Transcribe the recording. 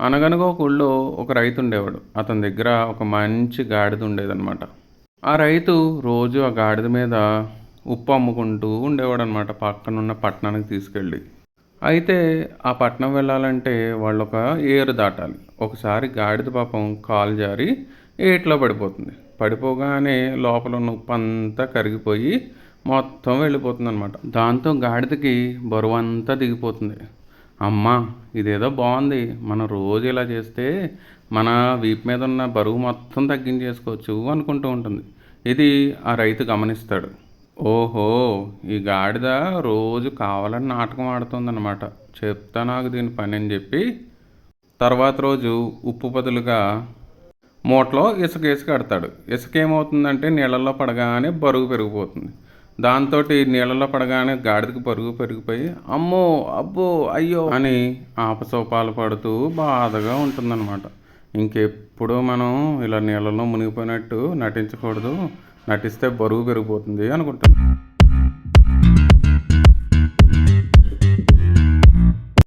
అనగనగా ఒక ఊళ్ళో ఒక రైతు ఉండేవాడు. అతని దగ్గర ఒక మంచి గాడిద ఉండేదన్నమాట. ఆ రైతు రోజు ఆ గాడిద మీద ఉప్పు అమ్ముకుంటూ ఉండేవాడు అనమాట పక్కనున్న పట్టణానికి తీసుకెళ్ళి. అయితే ఆ పట్టణం వెళ్ళాలంటే వాళ్ళు ఒక ఏరు దాటాలి. ఒకసారి గాడిద పాపం కాలు జారి ఏట్లో పడిపోతుంది. పడిపోగానే లోపల ఉన్న ఉప్పు అంతా కరిగిపోయి మొత్తం వెళ్ళిపోతుంది అనమాట దాంతో గాడిదకి బరువు అంతా దిగిపోతుంది. అమ్మా ఇదేదో బాగుంది మనం రోజు ఇలా చేస్తే మన వీపు మీద ఉన్న బరువు మొత్తం తగ్గించేసుకోవచ్చు అనుకుంటూ ఉంటుంది. ఇది ఆ రైతు గమనిస్తాడు. ఓహో ఈ గాడిద రోజు కావాలని నాటకం ఆడుతుందన్నమాట. చెప్తా నాకు దీని పని అని చెప్పి తర్వాత రోజు ఉప్పు బదులుగా మూటలో ఇసుక వేసి కడతాడు. ఇసుక ఏమవుతుందంటే నీళ్ళల్లో పడగానే బరువు పెరిగిపోతుంది. దాంతో నీళ్ళలో పడగానే గాడిదకి బరువు పెరిగిపోయి అమ్మో అబ్బో అయ్యో అని ఆపసోపాలు పడుతూ బాధగా ఉంటుందన్నమాట. ఇంకెప్పుడు మనం ఇలా నీళ్ళలో మునిగిపోయినట్టు నటించకూడదు. నటిస్తే బరువు పెరిగిపోతుంది అనుకుంటున్నాను